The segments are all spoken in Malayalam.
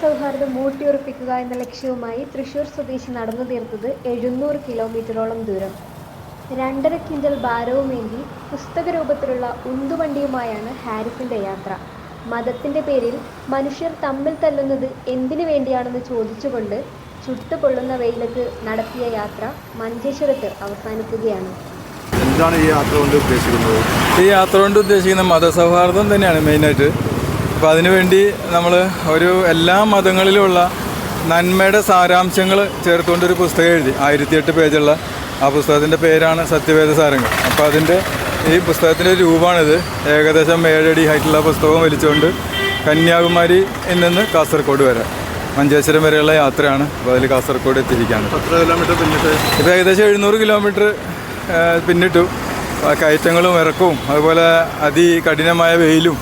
സൗഹാർദ്ദം ഊട്ടിയുറപ്പിക്കുക എന്ന ലക്ഷ്യവുമായി തൃശൂർ സ്വദേശി നടന്നു തീർത്തത് എഴുന്നൂറ് കിലോമീറ്ററോളം ദൂരം. രണ്ടര ക്വിന്റൽ ഭാരവുമേന്തി പുസ്തക രൂപത്തിലുള്ള ഉന്തുവണ്ടിയുമായാണ് ഹാരിസിന്റെ യാത്ര. മതത്തിന്റെ പേരിൽ മനുഷ്യർ തമ്മിൽ തല്ലുന്നത് എന്തിനു വേണ്ടിയാണെന്ന് ചോദിച്ചുകൊണ്ട് ചുട്ടുപൊള്ളുന്ന വെയിലത്ത് നടത്തിയ യാത്ര മഞ്ചേശ്വരത്ത് അവസാനിക്കുകയാണ്. എന്താണ് ഈ യാത്ര കൊണ്ട് ഉദ്ദേശിക്കുന്നത്? ഈ യാത്ര കൊണ്ട് ഉദ്ദേശിക്കുന്ന മതസൗഹാർദ്ദം തന്നെയാണ് മെയിനായിട്ട്. അപ്പോൾ അതിനുവേണ്ടി നമ്മൾ ഒരു എല്ലാ മതങ്ങളിലുമുള്ള നന്മയുടെ സാരാംശങ്ങൾ ചേർത്തുകൊണ്ടൊരു പുസ്തകം എഴുതി. ആയിരത്തി എട്ട് പേജുള്ള ആ പുസ്തകത്തിന്റെ പേരാണ് സത്യവേദ സാരങ്ങൾ അപ്പോൾ അതിന്റെ ഈ പുസ്തകത്തിന്റെ രൂപമാണിത് ഏകദേശം ഏഴടി ഹൈറ്റുള്ള പുസ്തകം വലിച്ചുകൊണ്ട് കന്യാകുമാരി നിന്ന് കാസർഗോഡ് വരെ മഞ്ചേശ്വരം വരെയുള്ള യാത്രയാണ് അപ്പോൾ അതിൽ കാസർഗോഡ് എത്തിയിരിക്കുകയാണ് എത്ര കിലോമീറ്റർ പിന്നിട്ട്? ഇപ്പോൾ ഏകദേശം എഴുന്നൂറ് കിലോമീറ്റർ പിന്നിട്ടു. കയറ്റങ്ങളും ഇറക്കവും അതുപോലെ അതികഠിനമായ വെയിലും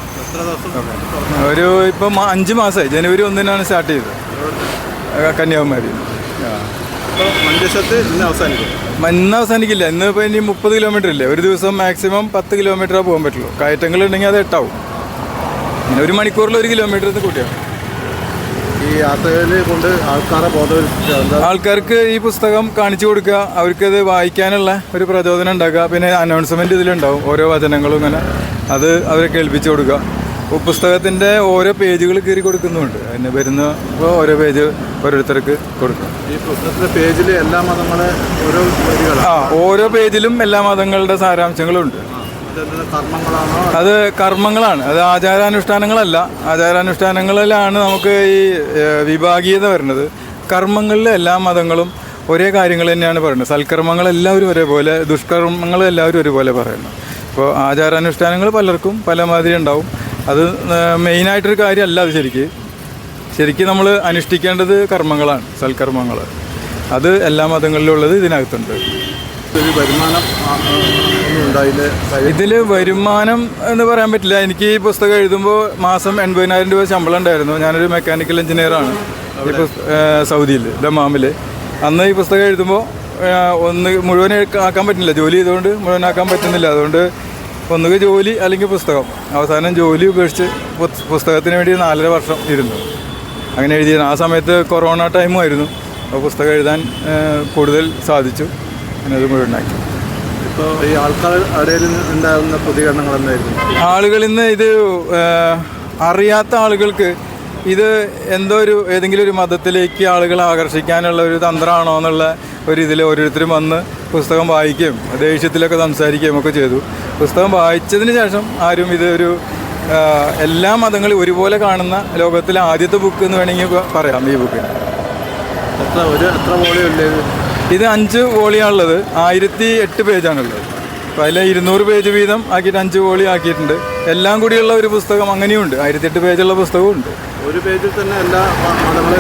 ഒരു ഇപ്പം അഞ്ച് മാസമായി. ജനുവരി ഒന്നിനാണ് സ്റ്റാർട്ട് ചെയ്തത്. കന്യാകുമാരി. ഇന്ന് അവസാനിക്കും അവസാനിക്കില്ല. ഇന്ന് ഇപ്പോൾ ഇനി മുപ്പത് കിലോമീറ്റർ ഇല്ലേ? ഒരു ദിവസം മാക്സിമം പത്ത് കിലോമീറ്ററേ പോകാൻ പറ്റുള്ളൂ. കയറ്റങ്ങൾ ഉണ്ടെങ്കിൽ അത് എട്ടാവും. പിന്നെ ഒരു മണിക്കൂറിൽ ഒരു കിലോമീറ്റർ കൂട്ടിയാണ് ഈ യാത്രയിൽ കൊണ്ട് ആൾക്കാരെ ആൾക്കാർക്ക് ഈ പുസ്തകം കാണിച്ചു കൊടുക്കുക. അവർക്കത് വായിക്കാനുള്ള ഒരു പ്രചോദനം ഉണ്ടാക്കുക. പിന്നെ അനൗൺസ്മെന്റ് ഇതിലുണ്ടാവും. ഓരോ വചനങ്ങളും ഇങ്ങനെ. അത് അവരെ കേൾപ്പിച്ചു കൊടുക്കുക. പുസ്തകത്തിന്റെ ഓരോ പേജുകൾ കീറി കൊടുക്കുന്നുണ്ട്. അതിന് വരുന്ന ഓരോ പേജ് ഓരോരുത്തർക്ക് കൊടുക്കും. ഈ പുസ്തകത്തിലെ പേജിൽ എല്ലാ മതങ്ങളെ ഓരോ ആ ഓരോ പേജിലും എല്ലാ മതങ്ങളുടെ സാരാംശങ്ങളും ഉണ്ട് ഇതെന്താ കർമ്മങ്ങളാണോ? അത് കർമ്മങ്ങളാണ്. അത് ആചാരാനുഷ്ഠാനങ്ങളല്ല. ആചാരാനുഷ്ഠാനങ്ങളിലാണ് നമുക്ക് ഈ വിഭാഗീയത വരുന്നത്. കർമ്മങ്ങളിൽ എല്ലാ മതങ്ങളും ഒരേ കാര്യങ്ങൾ തന്നെയാണ് പറയുന്നത്. സൽക്കർമ്മങ്ങൾ എല്ലാവരും ഒരേപോലെ ദുഷ്കർമ്മങ്ങൾ എല്ലാവരും ഒരുപോലെ പറയുന്നു. അപ്പോൾ ആചാരാനുഷ്ഠാനങ്ങൾ പലർക്കും പല മാതിരി ഉണ്ടാവും. അത് മെയിൻ മെയിനായിട്ടൊരു കാര്യമല്ല അത് ശരിക്ക്. ശരിക്കും നമ്മൾ അനുഷ്ഠിക്കേണ്ടത് കർമ്മങ്ങളാണ് സൽക്കർമ്മങ്ങൾ അത് എല്ലാ മതങ്ങളിലും ഉള്ളത് ഇതിനകത്തുണ്ട് വരുമാനം ഇതിൽ വരുമാനം എന്ന് പറയാൻ പറ്റില്ല. എനിക്ക് ഈ പുസ്തകം എഴുതുമ്പോൾ മാസം എൺപതിനായിരം രൂപ ശമ്പളം ഉണ്ടായിരുന്നു. ഞാനൊരു മെക്കാനിക്കൽ എഞ്ചിനീയറാണ്. സൗദിയിൽ ദമാമിൽ അന്ന് ഈ പുസ്തകം എഴുതുമ്പോൾ ഒന്ന് മുഴുവൻ ആക്കാൻ പറ്റുന്നില്ല. ജോലി ചെയ്തുകൊണ്ട് മുഴുവനാക്കാൻ പറ്റുന്നില്ല. അതുകൊണ്ട് ഒന്നുകിൽ ജോലി അല്ലെങ്കിൽ പുസ്തകം. അവസാനം ജോലി ഉപേക്ഷിച്ച് പുസ്തകത്തിന് വേണ്ടി നാലര വർഷം ഇരുന്നു. അങ്ങനെ എഴുതിയത് ആ സമയത്ത് കൊറോണ ടൈമുമായിരുന്നു അപ്പോൾ പുസ്തകം എഴുതാൻ കൂടുതൽ സാധിച്ചു. അങ്ങനെ അത് മുഴുവനാക്കി ഇപ്പോൾ ഈ ആൾക്കാർ ഉണ്ടാകുന്ന പ്രതികരണങ്ങൾ എന്തായിരുന്നു? ആളുകൾ ഇന്ന് ഇത് അറിയാത്ത ആളുകൾക്ക് ഇത് എന്തോ ഒരു ഏതെങ്കിലും ഒരു മതത്തിലേക്ക് ആളുകളെ ആകർഷിക്കാനുള്ള ഒരു തന്ത്രമാണോ എന്നുള്ള ഒരു ഇതിൽ ഓരോരുത്തരും വന്ന് പുസ്തകം വായിക്കുകയും ദേഷ്യത്തിലൊക്കെ സംസാരിക്കുകയും ഒക്കെ ചെയ്തു. പുസ്തകം വായിച്ചതിന് ശേഷം ആരും ഇത് ഒരു എല്ലാ മതങ്ങളും ഒരുപോലെ കാണുന്ന ലോകത്തിലെ ആദ്യത്തെ ബുക്ക് എന്ന് വേണമെങ്കിൽ പറയാം ഈ ബുക്ക് എത്ര ഒരു എത്ര ഇത്? അഞ്ച് വോളിയാണുള്ളത്. ആയിരത്തി എട്ട് പേജാണുള്ളത്. അപ്പോൾ അതിൽ ഇരുന്നൂറ് പേജ് വീതം ആക്കിയിട്ട് അഞ്ച് വോളി ആക്കിയിട്ടുണ്ട്. എല്ലാം കൂടിയുള്ള ഒരു പുസ്തകം അങ്ങനെയുണ്ട്. ആയിരത്തി എട്ട് പേജുള്ള പുസ്തകവും ഉണ്ട്. ഒരു പേജിൽ തന്നെ എല്ലാ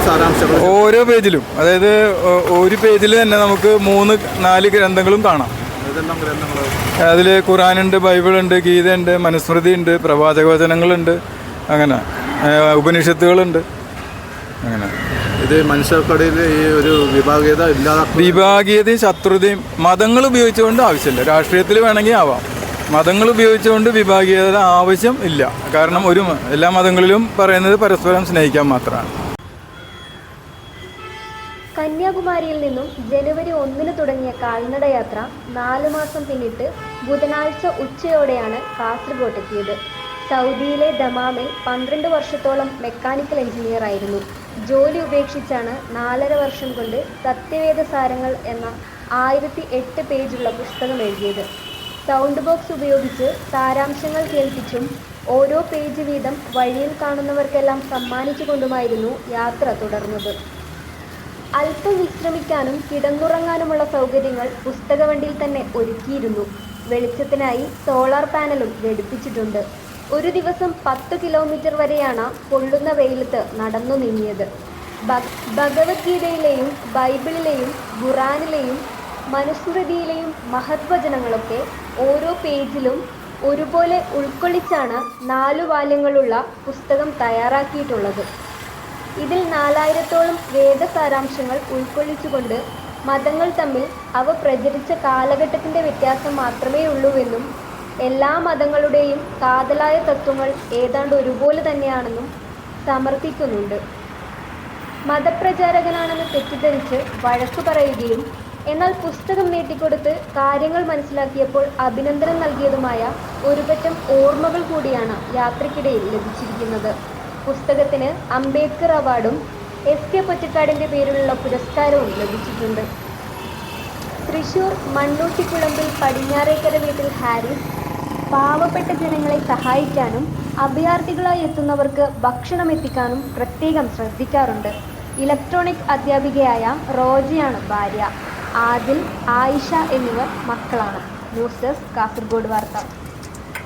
സാരാംശങ്ങളും. ഓരോ പേജിലും. അതായത് ഒരു പേജിൽ തന്നെ നമുക്ക് മൂന്ന് നാല് ഗ്രന്ഥങ്ങളും കാണാം. അതിൽ ഖുറാനുണ്ട് ബൈബിളുണ്ട് ഗീതയുണ്ട് മനുസ്മൃതി ഉണ്ട് പ്രവാചകവചനങ്ങളുണ്ട് അങ്ങനെ ഉപനിഷത്തുകളുണ്ട് അങ്ങനെ. ഇത് മനുഷ്യർക്കിടയിൽ ഈ ഒരു വിഭാഗീയത ഇല്ലാതെ വിഭാഗീയതയും ശത്രുതയും മതങ്ങൾ ഉപയോഗിച്ചുകൊണ്ട് ആവശ്യമില്ല. രാഷ്ട്രീയത്തിൽ വേണമെങ്കിൽ ആവാം. മതങ്ങൾ ഉപയോഗിച്ചുകൊണ്ട് വിഭാഗീയത ആവശ്യം ഇല്ല. കാരണം ഒരു എല്ലാ മതങ്ങളിലും പറയുന്നത് പരസ്പരം സ്നേഹിക്കാൻ മാത്രമാണ്. കന്യാകുമാരിയിൽ നിന്നും ജനുവരി ഒന്നിന് തുടങ്ങിയ കാൽനടയാത്ര നാലു മാസം പിന്നിട്ട് ബുധനാഴ്ച ഉച്ചയോടെയാണ് കാസർഗോട്ടെത്തിയത്. സൗദിയിലെ ദമാമിൽ പന്ത്രണ്ട് വർഷത്തോളം മെക്കാനിക്കൽ എഞ്ചിനീയർ ആയിരുന്നു. ജോലി ഉപേക്ഷിച്ചാണ് നാലര വർഷം കൊണ്ട് സത്യവേദ സാരങ്ങൾ എന്ന ആയിരത്തി എട്ട് പേജുള്ള പുസ്തകം എഴുതിയത്. സൗണ്ട് ബോക്സ് ഉപയോഗിച്ച് സാരാംശങ്ങൾ കേൾപ്പിച്ചും ഓരോ പേജ് വീതം വഴിയിൽ കാണുന്നവർക്കെല്ലാം സമ്മാനിച്ചുകൊണ്ടുമായിരുന്നു യാത്ര തുടർന്നത്. അല്പം വിശ്രമിക്കാനും കിടന്നുറങ്ങാനുമുള്ള സൗകര്യങ്ങൾ പുസ്തകവണ്ടിയിൽ തന്നെ ഒരുക്കിയിരുന്നു. വെളിച്ചത്തിനായി സോളാർ പാനലും ഘടിപ്പിച്ചിട്ടുണ്ട്. ഒരു ദിവസം പത്ത് കിലോമീറ്റർ വരെയാണ് പൊള്ളുന്ന വെയിലത്ത് നടന്നു നീങ്ങിയത്. ഭഗവത്ഗീതയിലെയും ബൈബിളിലെയും ഖുറാനിലെയും മനുസ്മൃതിയിലെയും മഹത്വചനങ്ങളൊക്കെ ഓരോ പേജിലും ഒരുപോലെ ഉൾക്കൊള്ളിച്ചാണ് നാലു വാല്യങ്ങളുള്ള പുസ്തകം തയ്യാറാക്കിയിട്ടുള്ളത്. ഇതിൽ നാലായിരത്തോളം വേദസാരാംശങ്ങൾ ഉൾക്കൊള്ളിച്ചുകൊണ്ട് മതങ്ങൾ തമ്മിൽ അവ പ്രചരിച്ച കാലഘട്ടത്തിന്റെ വ്യത്യാസം മാത്രമേ ഉള്ളൂവെന്നും എല്ലാ മതങ്ങളുടെയും കാതലായ തത്വങ്ങൾ ഏതാണ്ട് ഒരുപോലെ തന്നെയാണെന്നും സമർത്ഥിക്കുന്നുണ്ട്. മതപ്രചാരകനാണെന്ന് തെറ്റിദ്ധരിച്ച് വഴക്കു പറയുകയും എന്നാൽ പുസ്തകം നീട്ടിക്കൊടുത്ത് കാര്യങ്ങൾ മനസ്സിലാക്കിയപ്പോൾ അഭിനന്ദനം നൽകിയതുമായ ഒരുപറ്റം ഓർമ്മകൾ കൂടിയാണ് യാത്രയ്ക്കിടയിൽ ലഭിച്ചിരിക്കുന്നത്. പുസ്തകത്തിന് അംബേദ്കർ അവാർഡും എസ് കെ പൊറ്റക്കാടിന്റെ പേരിലുള്ള പുരസ്കാരവും ലഭിച്ചിട്ടുണ്ട്. തൃശൂർ മണ്ണൂട്ടിക്കുളമ്പിൽ പടിഞ്ഞാറേക്കര വീട്ടിൽ ഹാരിസ് പാവപ്പെട്ട ജനങ്ങളെ സഹായിക്കാനും അഭയാർത്ഥികളായി എത്തുന്നവർക്ക് ഭക്ഷണം എത്തിക്കാനും പ്രത്യേകം ശ്രദ്ധിക്കാറുണ്ട്. ഇലക്ട്രോണിക് അധ്യാപികയായ റോജയാണ് ഭാര്യ. ആദിൽ ആയിഷ എന്നിവർ മക്കളാണ്. ന്യൂസ് ഡെസ്ക് കാസർഗോഡ് വാർത്ത.